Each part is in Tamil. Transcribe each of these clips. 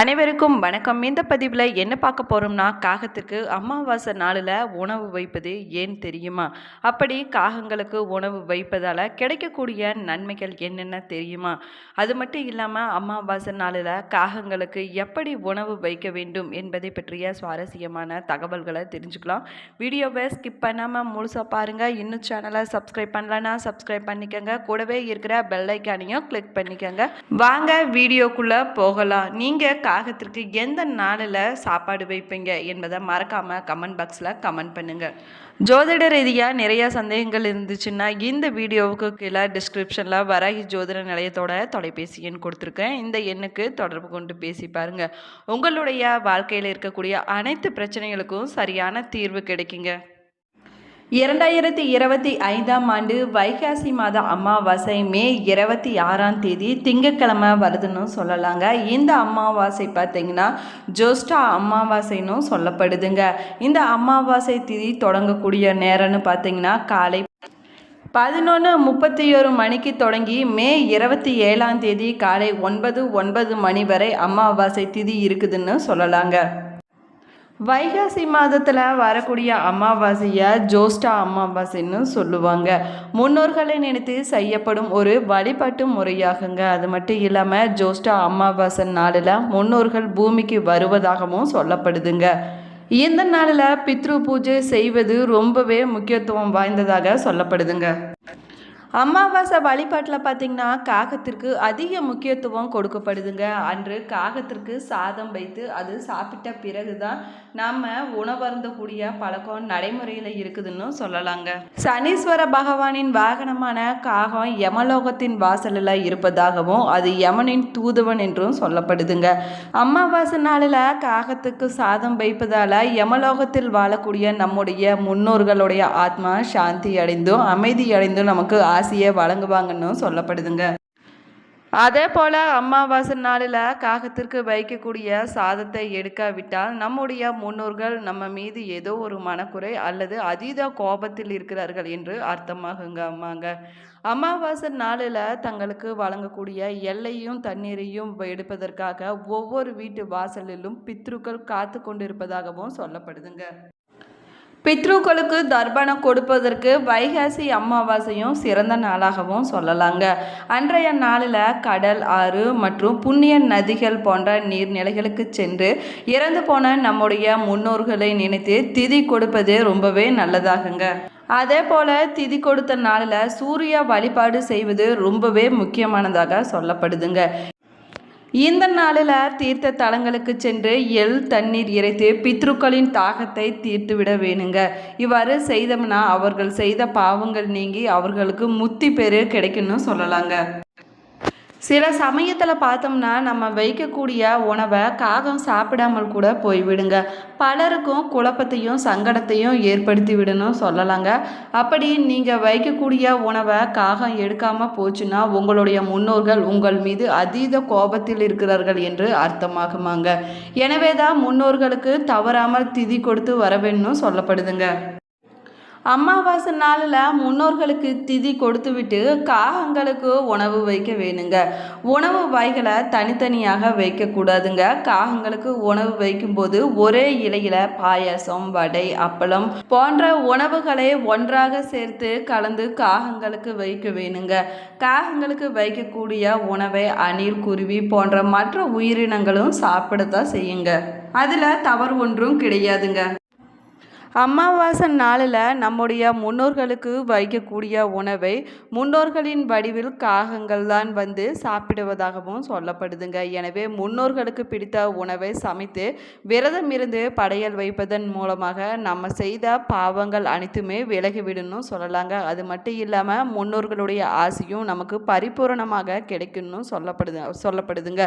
அனைவருக்கும் வணக்கம். இந்த பதிவில் என்ன பார்க்க போகிறோம்னா காகத்துக்கு அமாவாசை நாளில் உணவு வைப்பது ஏன் தெரியுமா? அப்படி காகங்களுக்கு உணவு வைப்பதால் கிடைக்கக்கூடிய நன்மைகள் என்னென்ன தெரியுமா? அது மட்டும் இல்லாமல் அமாவாசை நாளில் காகங்களுக்கு எப்படி உணவு வைக்க வேண்டும் என்பதை பற்றிய சுவாரஸ்யமான தகவல்களை தெரிஞ்சுக்கலாம். வீடியோவை ஸ்கிப் பண்ணாமல் முழுசாக பாருங்கள் இன்னும் சேனலை சப்ஸ்கிரைப் பண்ணலன்னா சப்ஸ்கிரைப் பண்ணிக்கோங்க. கூடவே இருக்கிற பெல்லைக்கானையும் கிளிக் பண்ணிக்கோங்க. வாங்க வீடியோக்குள்ளே போகலாம். நீங்கள் காகத்திற்கு எந்த நாளில் சாப்பாடு வைப்பீங்க என்பதை மறக்காமல் கமெண்ட் பாக்ஸில் கமெண்ட் பண்ணுங்கள் ஜோதிட ரீதியாக நிறையா சந்தேகங்கள் இருந்துச்சுன்னா இந்த வீடியோவுக்கு கீழே டிஸ்கிரிப்ஷனில் வராகி ஜோதிட நிலையத்தோட தொலைபேசி எண் கொடுத்துருக்கேன். இந்த எண்ணுக்கு தொடர்பு கொண்டு பேசி பாருங்கள் உங்களுடைய வாழ்க்கையில் இருக்கக்கூடிய அனைத்து பிரச்சனைகளுக்கும் சரியான தீர்வு கிடைக்குங்க. இரண்டாயிரத்தி இருபத்தி ஐந்தாம் ஆண்டு வைகாசி மாத அமாவாசை மே இருபத்தி ஆறாம் தேதி திங்கக்கிழமை வருதுன்னு சொல்லலாங்க. இந்த அமாவாசை பார்த்தீங்கன்னா ஜோஸ்டா அமாவாசைன்னு சொல்லப்படுதுங்க. இந்த அமாவாசை திதி தொடங்கக்கூடிய நேரம்னு பார்த்தீங்கன்னா காலை பதினொன்று முப்பத்தி ஒரு மணிக்கு தொடங்கி மே இருபத்தி ஏழாம் தேதி காலை ஒன்பது ஒன்பது மணி வரை அமாவாசை திதி இருக்குதுன்னு சொல்லலாங்க. வைகாசி மாதத்தில் வரக்கூடிய அமாவாசையை ஜோஸ்டா அமாவாசைன்னு சொல்லுவாங்க. முன்னோர்களை நினைத்து செய்யப்படும் ஒரு வழிபாட்டு முறையாகுங்க. அது மட்டும் இல்லாமல் ஜோஸ்டா அமாவாசை நாளில் முன்னோர்கள் பூமிக்கு வருவதாகவும் சொல்லப்படுதுங்க. இந்த நாளில் பித்ரு பூஜை செய்வது ரொம்பவே முக்கியத்துவம் வாய்ந்ததாக சொல்லப்படுதுங்க. அமாவாசை வழிபாட்டில் பார்த்திங்கன்னா காகத்திற்கு அதிக முக்கியத்துவம் கொடுக்கப்படுதுங்க. அன்று காகத்திற்கு சாதம் வைத்து அது சாப்பிட்ட பிறகு தான் நாம் உணவருந்தக்கூடிய பழக்கம் நடைமுறையில் இருக்குதுன்னு சொல்லலாங்க. சனீஸ்வர பகவானின் வாகனமான காகம் யமலோகத்தின் வாசலில் இருப்பதாகவும் அது யமனின் தூதுவன் என்றும் சொல்லப்படுதுங்க. அமாவாசை நாளில் காகத்துக்கு சாதம் வைப்பதால் யமலோகத்தில் வாழக்கூடிய நம்முடைய முன்னோர்களுடைய ஆத்மா சாந்தி அடைந்தும் அமைதி அடைந்தும் நமக்கு ராசியை வழங்குவாங்கன்னு சொல்லப்படுதுங்க. அதே போல் அமாவாசை நாளில் காகத்திற்கு வைக்கக்கூடிய சாதத்தை எடுக்காவிட்டால் நம்முடைய முன்னோர்கள் நம்ம மீது ஏதோ ஒரு மனக்குறை அல்லது அதீத கோபத்தில் இருக்கிறார்கள் என்று அர்த்தமாகுங்க அம்மாங்க. அமாவாசை நாளில் தங்களுக்கு வழங்கக்கூடிய எல்லையும் தண்ணீரையும் எடுப்பதற்காக ஒவ்வொரு வீட்டு வாசலிலும் பித்ருக்கள் காத்து கொண்டிருப்பதாகவும் சொல்லப்படுதுங்க. பித்ருக்களுக்கு தர்ப்பணம் கொடுப்பதற்கு வைகாசி அமாவாசையும் சிறந்த நாளாகவும் சொல்லலாங்க. அன்றைய நாளில் கடல் ஆறு மற்றும் புண்ணிய நதிகள் போன்ற நீர்நிலைகளுக்கு சென்று இறந்து போன நம்முடைய முன்னோர்களை நினைத்து திதி கொடுப்பது ரொம்பவே நல்லதாகுங்க. அதே போல் திதி கொடுத்த நாளில் சூரிய வழிபாடு செய்வது ரொம்பவே முக்கியமானதாக சொல்லப்படுதுங்க. இந்த நாளில் தீர்த்த தலங்களுக்கு சென்று எள் தண்ணீர் இறைத்து பித்ருக்களின் தாகத்தை தீர்த்துவிட வேணுங்க. இவ்வாறு செய்தோம்னா அவர்கள் செய்த பாவங்கள் நீங்கி அவர்களுக்கு முத்தி பெரு கிடைக்கும்னு சொல்லலாங்க. சில சமயத்தில் பார்த்தோம்னா நம்ம வைக்கக்கூடிய உணவை காகம் சாப்பிடாமல் கூட போய்விடுங்க. பலருக்கும் குழப்பத்தையும் சங்கடத்தையும் ஏற்படுத்தி விடணும் சொல்லலாங்க. அப்படி நீங்கள் வைக்கக்கூடிய உணவை காகம் எடுக்காமல் போச்சுன்னா உங்களுடைய முன்னோர்கள் உங்கள் மீது அதீத கோபத்தில் இருக்கிறார்கள் என்று அர்த்தமாகுமாங்க. எனவே தான் முன்னோர்களுக்கு தவறாமல் திதி கொடுத்து வர சொல்லப்படுதுங்க. அமாவாசை நாளில் முன்னோர்களுக்கு திதி கொடுத்துவிட்டு காகங்களுக்கு உணவு வைக்க வேணுங்க. உணவு வாய்களை தனித்தனியாக வைக்கக்கூடாதுங்க. காகங்களுக்கு உணவு வைக்கும்போது ஒரே இலையில் பாயாசம் வடை அப்பளம் போன்ற உணவுகளை ஒன்றாக சேர்த்து கலந்து காகங்களுக்கு வைக்க வேணுங்க. காகங்களுக்கு வைக்கக்கூடிய உணவை அணில் குருவி போன்ற மற்ற உயிரினங்களும் சாப்பிடத்தான் செய்யுங்க. அதில் தவறு ஒன்றும் கிடையாதுங்க. அமாவாசை நாளில் நம்முடைய முன்னோர்களுக்கு வைக்கக்கூடிய உணவை முன்னோர்களின் வடிவில் காகங்கள் தான் வந்து சாப்பிடுவதாகவும் சொல்லப்படுதுங்க. எனவே முன்னோர்களுக்கு பிடித்த உணவை சமைத்து விரதம் இருந்து படையல் வைப்பதன் மூலமாக நம்ம செய்த பாவங்கள் அனைத்துமே விலகிவிடணும் சொல்லலாங்க. அது மட்டும் இல்லாமல் முன்னோர்களுடைய ஆசையும் நமக்கு பரிபூரணமாக கிடைக்கணும்னு சொல்லப்படுது சொல்லப்படுதுங்க.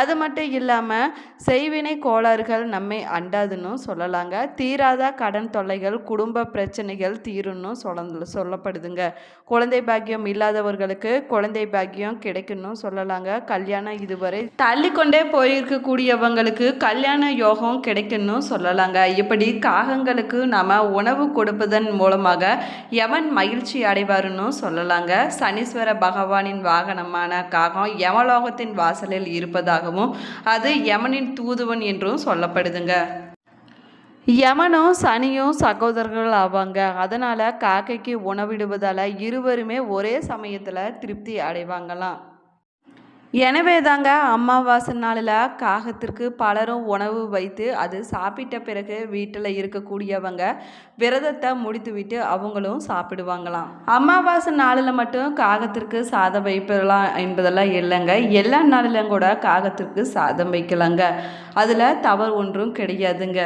அது மட்டும் இல்லாமல் செய்வினை கோளாறுகள் நம்மை அண்டாதுன்னு சொல்லலாங்க. தீராத கடன் கடன் தொல்லைகள் குடும்ப பிரச்சனைகள் தீரும்னு சொல்ல சொல்லப்படுதுங்க. குழந்தை பாக்கியம் இல்லாதவர்களுக்கு குழந்தை பாக்கியம் கிடைக்கும்னு சொல்லலாங்க. கல்யாணம் இதுவரை தள்ளிக்கொண்டே போயிருக்கக்கூடியவங்களுக்கு கல்யாண யோகம் கிடைக்கும்னு சொல்லலாங்க. இப்படி காகங்களுக்கு நாம உணவு கொடுப்பதன் மூலமாக எவன் மகிழ்ச்சி அடைவாருன்னு சொல்லலாங்க. சனீஸ்வர பகவானின் வாகனமான காகம் யமலோகத்தின் வாசலில் இருப்பதாகவும் அது யமனின் தூதுவன் என்றும் சொல்லப்படுதுங்க. யமனும் சனியும் சகோதரர்கள் ஆவாங்க. அதனால் காக்கைக்கு உணவிடுவதால் இருவருமே ஒரே சமயத்தில் திருப்தி அடைவாங்களாம். எனவே தாங்க அமாவாசை நாளில் காகத்திற்கு பலரும் உணவு வைத்து அது சாப்பிட்ட பிறகு வீட்டில் இருக்கக்கூடியவங்க விரதத்தை முடித்துவிட்டு அவங்களும் சாப்பிடுவாங்களாம். அமாவாசை நாளில் மட்டும் காகத்திற்கு சாதம் வைப்பலாம் என்பதெல்லாம் இல்லைங்க. எல்லா நாளிலும் கூட காகத்திற்கு சாதம் வைக்கலாங்க. அதில் தவறு ஒன்றும் கிடையாதுங்க.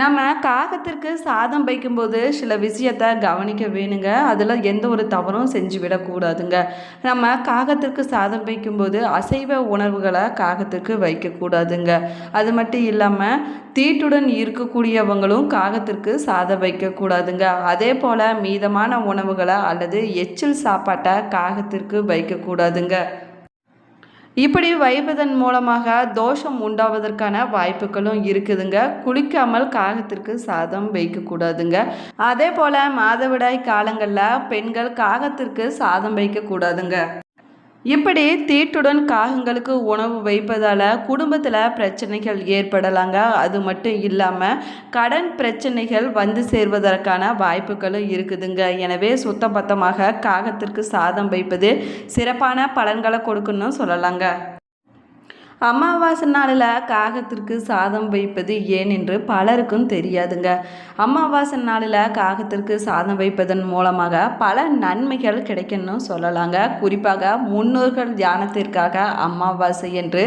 நம்ம காகத்திற்கு சாதம் வைக்கும்போது சில விஷயத்த கவனிக்க வேணுங்க. அதில் எந்த ஒரு தவறும் செஞ்சு விடக்கூடாதுங்க. நம்ம காகத்திற்கு சாதம் வைக்கும்போது அசைவ உணர்வுகளை காகத்திற்கு வைக்கக்கூடாதுங்க. அது மட்டும் இல்லாமல் தீட்டுடன் இருக்கக்கூடியவங்களும் காகத்திற்கு சாதம் வைக்கக்கூடாதுங்க. அதே போல் மீதமான உணவுகளை அல்லது எச்சில் சாப்பாட்டை காகத்திற்கு வைக்கக்கூடாதுங்க. இப்படி வைப்பதன் மூலமாக தோஷம் உண்டாவதற்கான வாய்ப்புகளும் இருக்குதுங்க. குளிக்காமல் காகத்திற்கு சாதம் வைக்கக்கூடாதுங்க அதே போல் மாதவிடாய் காலங்களில் பெண்கள் காகத்திற்கு சாதம் வைக்கக்கூடாதுங்க இப்படி தீட்டுடன் காகங்களுக்கு உணவு வைப்பதால் குடும்பத்தில் பிரச்சனைகள் ஏற்படலாங்க. அது மட்டும் இல்லாமல் கடன் பிரச்சனைகள் வந்து சேர்வதற்கான வாய்ப்புகளும் இருக்குதுங்க. எனவே சுத்தபத்தமாக காகத்திற்கு சாதம் வைப்பது சிறப்பான பலன்களை கொடுக்கணும்னு சொல்லலாங்க. அமாவாசை நாளில் காகத்திற்கு சாதம் வைப்பது ஏன் என்று பலருக்கும் தெரியாதுங்க. அமாவாசை நாளில் காகத்திற்கு சாதம் வைப்பதன் மூலமாக பல நன்மைகள் கிடைக்கும்னு சொல்லலாங்க. குறிப்பாக முன்னோர்கள் தியானத்திற்காக அமாவாசை என்று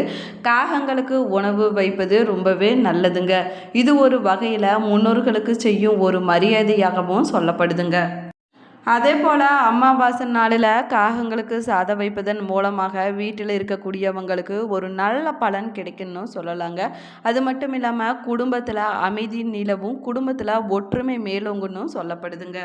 காகங்களுக்கு உணவு வைப்பது ரொம்பவே நல்லதுங்க. இது ஒரு வகையில் முன்னோர்களுக்கு செய்யும் ஒரு மரியாதையாகவும் சொல்லப்படுதுங்க. அதே போல் அமாவாசை நாளில் காகங்களுக்கு சாதம் வைப்பதன் மூலமாக வீட்டில் இருக்கக்கூடியவங்களுக்கு ஒரு நல்ல பலன் கிடைக்குன்னு சொல்லலாங்க. அது மட்டும் இல்லாமல் குடும்பத்தில் அமைதி நிலவும் குடும்பத்தில் ஒற்றுமை மேலோங்குன்னு சொல்லப்படுதுங்க.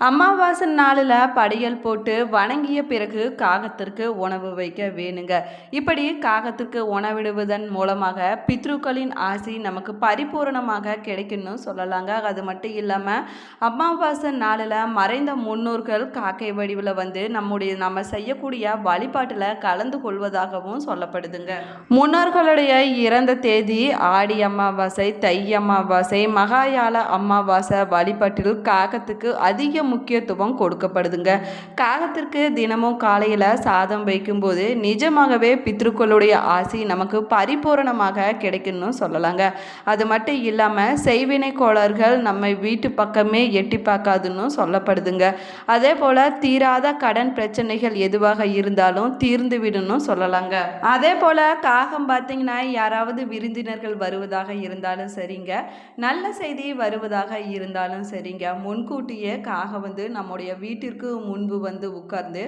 அமாவாசை நாளில் படையல் போட்டு வணங்கிய பிறகு காகத்திற்கு உணவு வைக்க வேணுங்க. இப்படி காகத்திற்கு உணவிடுவதன் மூலமாக பித்ருக்களின் ஆசி நமக்கு பரிபூரணமாக கிடைக்குன்னு சொல்லலாங்க. அது மட்டும் இல்லாமல் அமாவாசை நாளில் மறைந்த முன்னோர்கள் காக்கை வடிவில் வந்து நம்முடைய நம்ம செய்யக்கூடிய வழிபாட்டில் கலந்து கொள்வதாகவும் சொல்லப்படுதுங்க. முன்னோர்களுடைய இறந்த தேதி ஆடி அமாவாசை தை அமாவாசை மகாயால அமாவாசை வழிபாட்டில் காகத்துக்கு அதிக முக்கியத்துவம் கொடுக்கப்படுதுங்க. காகத்திற்கு தினமும் காலையில் சாதம் வைக்கும்போது நிஜமாகவே பித்ருக்களுடைய ஆசி நமக்கு பரிபூரணமாக கிடைக்கும்னு சொல்லலாங்க. அது மட்டும் இல்லாமல் செய்வினை கோளர்கள் நம்ம வீட்டு பக்கமே எட்டி பார்க்காதுன்னு சொல்லப்படுதுங்க. அதே போல் தீராத கடன் பிரச்சனைகள் எதுவாக இருந்தாலும் தீர்ந்து விடணும் சொல்லலாங்க. அதே போல் காகம் பார்த்தீங்கன்னா யாராவது விருந்தினர்கள் வருவதாக இருந்தாலும் சரிங்க. நல்ல செய்தி வருவதாக இருந்தாலும் சரிங்க. முன்கூட்டியே காகம் வந்து நம்முடைய வீட்டிற்கு முன்பு வந்து உட்கார்ந்து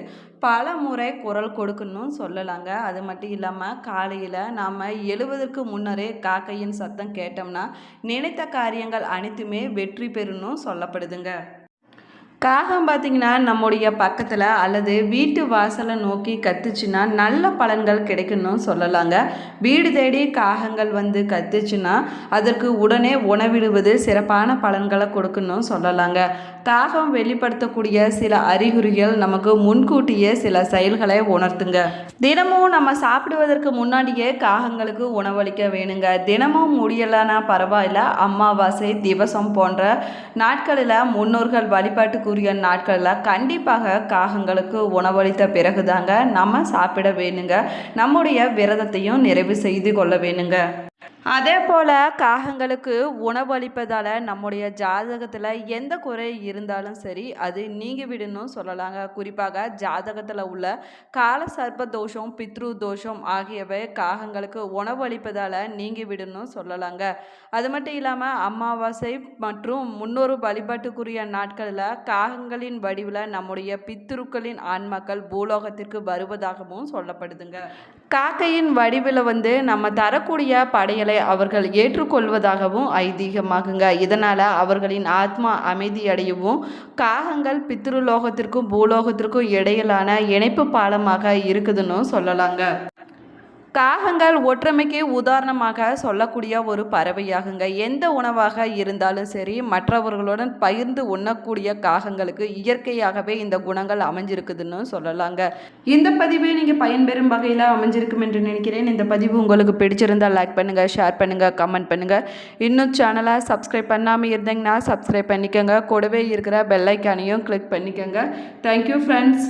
பல முறை குரல் கொடுக்கணும்னு சொல்லலாங்க. அது மட்டும் இல்லாமல் காலையில் நாம் எழுவதற்கு முன்னரே காக்கையின் சத்தம் கேட்டோம்னா நினைத்த காரியங்கள் அனைத்துமே வெற்றி பெறணும் சொல்லப்படுதுங்க. காகம் பார்த்திங்கன்னா நம்முடைய பக்கத்தில் அல்லது வீட்டு வாசலை நோக்கி கத்துச்சுன்னா நல்ல பலன்கள் கிடைக்கணும்னு சொல்லலாங்க. வீடு தேடி காகங்கள் வந்து கத்துச்சுன்னா அதற்கு உடனே உணவிடுவது சிறப்பான பலன்களை கொடுக்கணும்னு சொல்லலாங்க. காகம் வெளிப்படுத்தக்கூடிய சில அறிகுறிகள் நமக்கு முன்கூட்டியே சில செயல்களை உணர்த்துங்க. தினமும் நம்ம சாப்பிடுவதற்கு முன்னாடியே காகங்களுக்கு உணவளிக்க வேணுங்க. தினமும் முடியலைன்னா பரவாயில்ல. அமாவாசை திவசம் போன்ற நாட்களில் முன்னோர்கள் வழிபாட்டுக்குரிய நாட்களில் கண்டிப்பாக காகங்களுக்கு உணவளித்த பிறகுதாங்க நம்ம சாப்பிட வேணுங்க. நம்முடைய விரதத்தையும் நிறைவு செய்து கொள்ள வேணுங்க. அதே போல் காகங்களுக்கு உணவளிப்பதால் நம்முடைய ஜாதகத்தில் எந்த குறை இருந்தாலும் சரி அது நீங்கி விடணும் சொல்லலாங்க. குறிப்பாக ஜாதகத்தில் உள்ள கால சர்ப்ப தோஷம் பித்ரு தோஷம் ஆகியவை காகங்களுக்கு உணவளிப்பதால் நீங்கி விடணும் சொல்லலாங்க. அது மட்டும் இல்லாமல் அமாவாசை மற்றும் முன்னொரு வழிபாட்டுக்குரிய நாட்களில் காகங்களின் வடிவில் நம்முடைய பித்ருக்களின் ஆன்மாக்கள் பூலோகத்திற்கு வருவதாகவும் சொல்லப்படுதுங்க. காக்கையின் வடிவில் வந்து நம்ம தரக்கூடிய படையலை அவர்கள் ஏற்றுக்கொள்வதாகவும் ஐதீகமாகுங்க. இதனால் அவர்களின் ஆத்மா அமைதியடையவும் காகங்கள் பித்ருலோகத்திற்கும் பூலோகத்திற்கும் இடையிலான இணைப்பு பாலமாக இருக்குதுன்னு சொல்லலாங்க. காகங்கள் ஒற்றுமைக்கு உதாரணமாக சொல்லக்கூடிய ஒரு பறவையாகுங்க. எந்த உணவாக இருந்தாலும் சரி மற்றவர்களுடன் பகிர்ந்து உண்ணக்கூடிய காகங்களுக்கு இயற்கையாகவே இந்த குணங்கள் அமைஞ்சிருக்குதுன்னு சொல்லலாங்க. இந்த பதிவு நீங்கள் பயன்பெறும் வகையில் அமைஞ்சிருக்கும் என்று நினைக்கிறேன். இந்த பதிவு உங்களுக்கு பிடிச்சிருந்தால் லைக் பண்ணுங்கள் ஷேர் பண்ணுங்கள் கமெண்ட் பண்ணுங்கள் இன்னும் சேனலை சப்ஸ்கிரைப் பண்ணாமல் இருந்தீங்கன்னா சப்ஸ்கிரைப் பண்ணிக்கோங்க. கூடவே இருக்கிற பெல்லைக்கானையும் கிளிக் பண்ணிக்கோங்க. Thank you friends